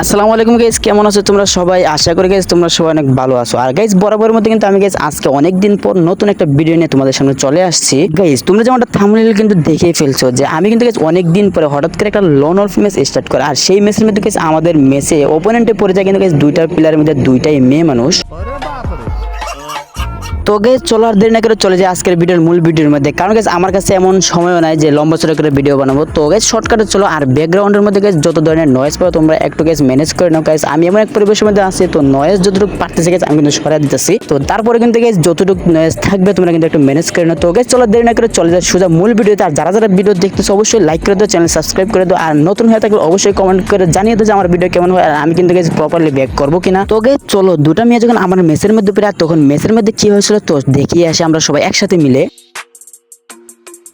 আসসালামু আলাইকুম গাইজ কেমন আছো তোমরা সবাই? আশা করি গাইজ তোমরা সবাই অনেক ভালো আছো। আর গাইজ বরাবরের মধ্যে কিন্তু আমি গাইজ আজকে অনেক দিন পর নতুন একটা ভিডিও নিয়ে তোমাদের সামনে চলে আসছি। গাইজ তোমরা যেমনটা থামলিল কিন্তু দেখেই ফেলছো যে আমি কিন্তু গাইজ অনেক দিন পরে হঠাৎ করে একটা লোন অফ ম্যাচ স্টার্ট করে। আর সেই ম্যাচের মধ্যে গাইজ আমাদের ম্যাচে ওপোনেন্টে পড়ে যায় কিন্তু গাইজ দুইটা প্লেয়ারের মধ্যে দুইটাই মেয়ে মানুষ। তো গেস চলো আর দেরি না করে চলে যায় আজকের ভিডিওর মূল ভিডিওর মধ্যে। কারণ গেস আমার কাছে এমন সময়ও নাই যে লম্বা চড়া করে ভিডিও বানাবো। তো গেস শর্টকাটে চলো আর ব্যাকগ্রাউন্ডের মধ্যে গেস যত ধরনের নয়েজ পাও তোমরা একটু গেস ম্যানেজ করে নাও গাইস আমি এমন এক পরিবেশের মধ্যে আছি, তো নয়েজ যতটুকু পারতেছে গেস আমি কিন্তু সরাই দিতেছি। তো তারপরে কিন্তু গেস যতটুকু নয়েজ থাকবে তোমরা কিন্তু একটু ম্যানেজ করে নাও। তো গেস চলো দেরি না করে চলে যায় সোজা মূল ভিডিওতে। আর যারা যারা ভিডিও দেখতেছো, অবশ্যই লাইক করে দাও চ্যানেল সাবস্ক্রাইব করে দাও। আর নতুন হয়ে থাকলে অবশ্যই কমেন্ট করে জানিয়ে দাও যে আমার ভিডিও কেমন হয়, আর আমি কিন্তু গেস প্রপারলি ব্যাক করব কিনা। তো গেস চলো, দুটা মেয়ে যখন আমার মেসের মধ্যে পেরে তখন মেসের মধ্যে কি হয়েছিল তো দেখিয়ে আসি আমরা সবাই একসাথে মিলে।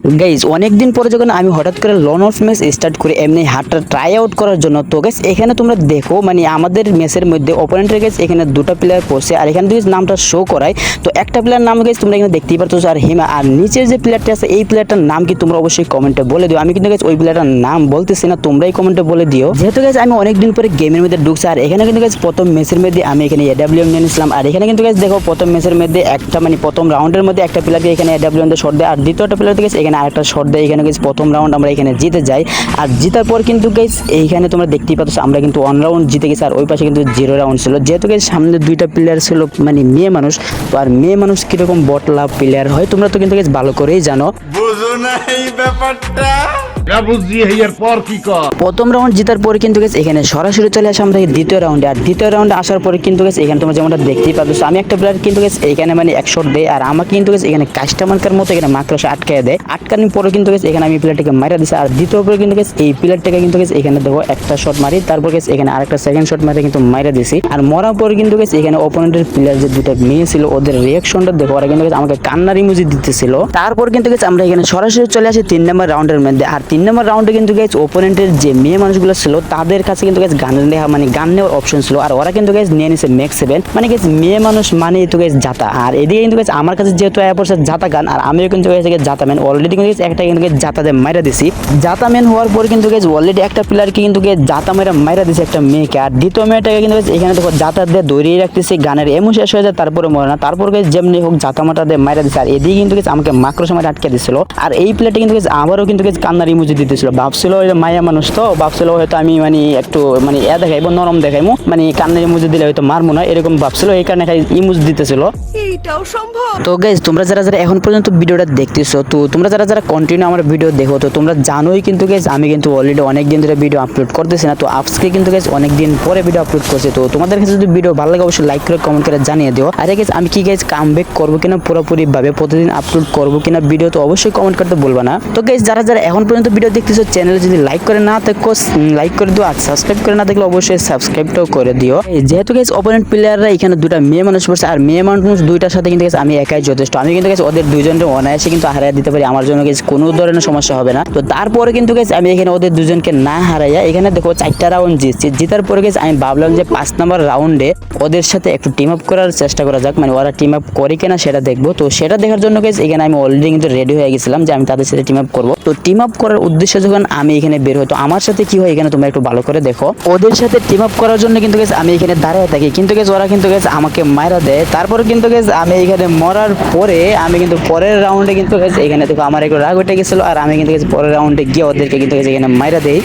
গাইজ অনেকদিন পরে যখন আমি হঠাৎ করে লন অফ ম্যাচ স্টার্ট করি, এমনি হাতটা ট্রাই আউট করার জন্য, তো গেস এখানে তোমরা দেখো মানে আমাদের ম্যাচের মধ্যে অপোনেন্টের গেছে এখানে দুটো প্লেয়ার পড়ছে, আর এখানে যদি নামটা শো করায়, তো একটা প্লেয়ার নাম গেছে তোমরা এখানে দেখতেই পারতো আর হিমা, আর নিচের যে প্লেয়ারটা আছে, এই প্লেয়ারটার নাম কি তোমরা অবশ্যই কমেন্টে বলে দিও। আমি কিন্তু গেছি ওই প্লেয়ারটার নাম বলতেছি না, তোমরাই কমেন্টে বলে দিও। যেহেতু গেছে আমি অনেকদিন পরে গেমের মধ্যে ঢুকছি, আর এখানে কিন্তু গেছে প্রথম ম্যাচের মধ্যে আমি এখানে এডাব্লিউ নিয়ে নিয়েছিলাম আর এখানে কিন্তু গেছে দেখো, প্রথম ম্যাচের মধ্যে একটা মানে প্রথম রাউন্ডের মধ্যে একটা প্লেয়ারকে এখানে এডাব্লিউ শট দেয় আর দ্বিতীয়টা প্লেয়ার গেছে এখানে আরেকটা শট দেয়। এখানে গেছে প্রথম রাউন্ড আমরা এখানে জিতে যাই। আর জিতার পর কিন্তু গেছে এইখানে তোমরা দেখতেই পাচ্ছ, আমরা কিন্তু ওয়ান রাউন্ড জিতে গেছি। আর ওই পাশে কিন্তু জিরো রাউন্ড ছিল। যেহেতু গেছি সামনে দুইটা প্লেয়ার ছিল মানে মেয়ে মানুষ, তো আর মেয়ে মানুষ কীরকম বটলা প্লেয়ার হয়, তোমরা তো কিন্তু ভালো করেই জানো। বুঝো না এই ব্যাপারটা। প্রথম রাউন্ড জেতার পরে কিন্তু গেছে এখানে সরাসরি চলে আসে আমরা দ্বিতীয় রাউন্ডে আর দ্বিতীয় রাউন্ডে আসার পরে কিন্তু গেছে এখানে তোমরা যেমনটা দেখতেই পাচ্ছ আমি একটা প্লেয়ার কিন্তু গেছে এখানে মানে এক শট দেয় আর আমাকে কিন্তু গেছে এখানে কাস্টমারকার মতো এখানে মাকড়সা আটকায় দেয় আটকানোর পরে কিন্তু গেছে এখানে আমি প্লেয়ারটাকে মারা দিছি আর দ্বিতীয় পরে কিন্তু গেছে এই প্লেয়ারটাকে কিন্তু গেছে এখানে দেখো একটা শট মারি তারপর গেছে এখানে আরেকটা সেকেন্ড শট মারে কিন্তু মারা দিছি আর মরার পরে কিন্তু গেছে এখানে অপোনেন্টের প্লেয়ার যে দুটো মেয়ে ছিল ওদের রিয়াকশনটা দেখো ওরা কিন্তু গেছে আমাকে কান্নার ইমোজি দিতেছিল তারপর কিন্তু গেছে আমরা এখানে সরাসরি চলে আসি তিন নম্বর রাউন্ডের মধ্যে আর তিন নম্বর রাউন্ডে কিন্তু গেছে ওপোনেন্টের যে মেয়ে মানুষগুলো ছিল তাদের কাছে কিন্তু গেছে গান নেওয়া মানে গান নেওয়ার অপশন ছিল আর ওরা কিন্তু গেছে নিয়ে নিছে ম্যাক্স সেভেন মানে গেছে মেয়ে মানুষ মানে তো গেছে জাতা আর এদিকে কিন্তু গেছে আমার কাছে যেহেতু পড়ছে জাতা গান আর আমিও কিন্তু গেছে জাতা ম্যান অলরেডি কিন্তু গেছে একটা কিন্তু গেছে জাতা দিয়ে মাইরা দিছি জাতা ম্যান হওয়ার পর কিন্তু গেছে অলরেডি একটা প্লেয়ারকে কিন্তু গেছে জাতা মাইরা মাইরা দিছে একটা মেয়েকে আর দ্বিতীয় মেয়েটাকে কিন্তু গেছে এখানে দেখো জাতা দিয়ে দৌড়িয়ে রাখতেছি গানের এমন শেষ হয়ে যায় তারপরে মরে না তারপর গেছে যেমনি হোক জাতা মাটা দিয়ে মাইরা দিছে আর এদিকে কিন্তু গেছে আমাকে মাকড় সময় আটকে দিছিল আর এই প্লেয়ারটা কিন্তু গেছে আবারও কিন্তু গেছে কান্নার ইমোজি দিতেছিল। ভাবছিল মায়া মানুষ তো ভাবছিল হয়তো আমি মানে একটু মানে এ দেখাইবো নরম দেখাইবো মানে কান্নার ইমোজি দিলে হয়তো মারবো না এরকম ভাবছিল এই কারণে খালি ইমোজি দিতেছিল। সম্ভব। তো গাইজ তোমরা যারা যারা এখন পর্যন্ত ভিডিওটা দেখতেছো তো তোমরা যারা যারা কন্টিনিউ আমার ভিডিও দেখো তো তোমরা জানোই কিন্তু গাইজ আমি কিন্তু অলরেডি অনেক দিন ধরে ভিডিও আপলোড করতেছি না তো আজকে কিন্তু গাইজ অনেক দিন পরে ভিডিও আপলোড করছি। তো তোমাদের কাছে যদি ভিডিও ভালো লাগে অবশ্যই লাইক করে কমেন্ট করে জানিয়ে দিও। আর গাইজ আমি কি গাইজ কাম ব্যাক করব কিনা পুরোপুরি ভাবে প্রতিদিন আপলোড করব কিনা ভিডিও তো অবশ্যই কমেন্ট করতে বলব না। তো গাইজ যারা যারা এখন পর্যন্ত ভিডিও দেখতেছো চ্যানেল যদি লাইক করে না থাকো লাইক করে দিও আর সাবস্ক্রাইব করে না থাকলে অবশ্যই সাবস্ক্রাইবটাও করে দিও। যেহেতু গাইজ অপোনেন্ট প্লেয়াররা এখানে দুটা মেয়ে মানুষ পড়ছে আর মেয়ে মানুষ দুইটার সাথে কিন্তু আমি একাই যথেষ্ট। আমি কিন্তু গেছি ওদের দুজনকে অনায়াসে কিন্তু হারাই দিতে পারি, আমার জন্য গেছি কোনো ধরনের সমস্যা হবে না। তো তারপরে কিন্তু গেছি আমি এখানে ওদের দুজনকে না হারাইয়া, এখানে দেখো চারটা রাউন্ড জিতছি। জিতার পরে গেছি আমি ভাবলাম যে পাঁচ নম্বর রাউন্ডে ওদের সাথে একটু টিম আপ করার চেষ্টা করা যাক মানে ওরা টিম আপ করে কিনা সেটা দেখব। তো সেটা দেখার জন্য গেছি এখানে আমি অলরেডি কিন্তু রেডি হয়ে গেছিলাম যে আমি তাদের সাথে টিম আপ করব। তো টিম আপ করার উদ্দেশ্যে যখন আমি এখানে বের হই, তো আমার সাথে কি হয় এখানে তোমরা একটু ভালো করে দেখো। ওদের সাথে টিম আপ করার জন্য কিন্তু গেছে আমি এখানে দাঁড়িয়ে থাকি। কিন্তু গেছে ওরা কিন্তু গেছে আমাকে মারা দেয়। তারপরে কিন্তু গেছে আমি এখানে মরার পরে আমি কিন্তু পরের রাউন্ডে কিন্তু গেছে এখানে দেখো আমার একটু রাগ উঠে গেছিল, আর আমি কিন্তু গেছি পরের রাউন্ডে গিয়ে ওদেরকে কিন্তু গেছে এখানে মায়রা দেই।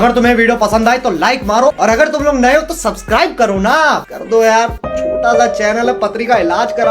अगर तुम्हें वीडियो पसंद आए तो लाइक मारो, और अगर तुम लोग नए हो तो सब्सक्राइब करो ना। कर दो यार, छोटा सा चैनल है पत्रिका इलाज करा